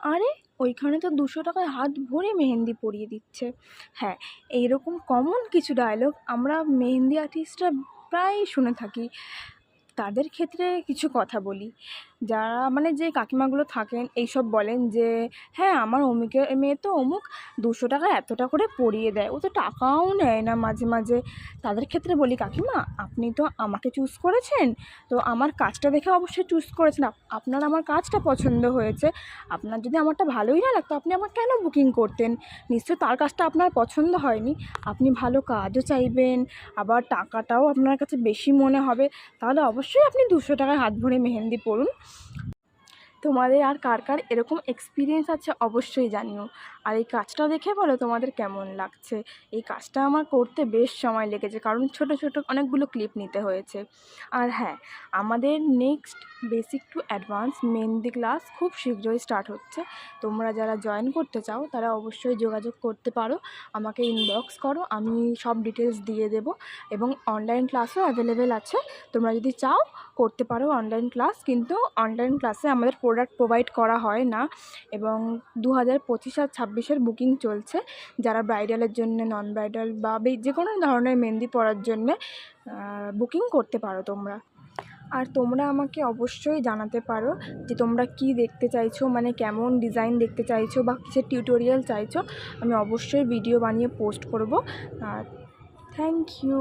আরে, ওইখানে তো দুশো টাকায় হাত ভরে মেহেন্দি পরিয়ে দিচ্ছে। হ্যাঁ এইরকম কমন কিছু ডায়লগ আমরা মেহেন্দি আর্টিস্টরা প্রায়ই শুনে থাকি। তাদের ক্ষেত্রে কিছু কথা বলি। যারা মানে যে কাকিমাগুলো থাকেন, এইসব বলেন যে হ্যাঁ আমার অমুকের মেয়ে তো অমুক, দুশো টাকা এতটা করে পড়িয়ে দেয়। ও তো টাকাও নেয় না মাঝে মাঝে। তাদের ক্ষেত্রে বলি, কাকিমা, আপনি তো আমাকে চুজ করেছেন। তো আমার কাজটা দেখে অবশ্যই চুজ করেছেন। আপনার আমার কাজটা পছন্দ হয়েছে। আপনার যদি আমারটা ভালোই না লাগতো, আপনি আমার কেন বুকিং করতেন? নিশ্চয়ই তার কাজটা আপনার পছন্দ হয়নি। আপনি ভালো কাজও চাইবেন, আবার টাকাটাও আপনার কাছে বেশি মনে হবে। তাহলে অবশ্যই আপনি দুশো টাকায় হাত ভরে মেহেন্দি পরুন। তোমাদের আর কার কার এরকম এক্সপিরিয়েন্স আছে অবশ্যই জানিও। আর এই কাজটা দেখে বলো তোমাদের কেমন লাগছে? এই কাজটা আমার করতে বেশ সময় লেগেছে, কারণ ছোট ছোট অনেকগুলো ক্লিপ নিতে হয়েছে। আর হ্যাঁ আমাদের next basic to advance mehndi class খুব শীঘ্রই স্টার্ট হচ্ছে। তোমরা যারা জয়েন করতে চাও, তারা অবশ্যই যোগাযোগ করতে পারো। আমাকে ইনবক্স করো, আমি সব ডিটেলস দিয়ে দেব এবং অনলাইন ক্লাসও অ্যাভেলেবেল আছে। তোমরা যদি চাও, করতে পারো অনলাইন ক্লাস কিন্তু অনলাইন ক্লাসে আমাদের প্রোডাক্ট প্রোভাইড করা হয় না এবং দু হাজার পঁচিশ আর ছাব্বিশের বুকিং চলছে। যারা ব্রাইডালের জন্য নন ব্রাইডাল বা যে কোনো ধরনের মেহেন্দি পরার জন্যে বুকিং করতে পারো তোমরা। আর তোমরা আমাকে অবশ্যই জানাতে পারো যে তোমরা কি দেখতে চাইছো মানে কেমন ডিজাইন দেখতে চাইছো বা কিসের টিউটোরিয়াল চাইছো। আমি অবশ্যই ভিডিও বানিয়ে পোস্ট করব। আর থ্যাংক ইউ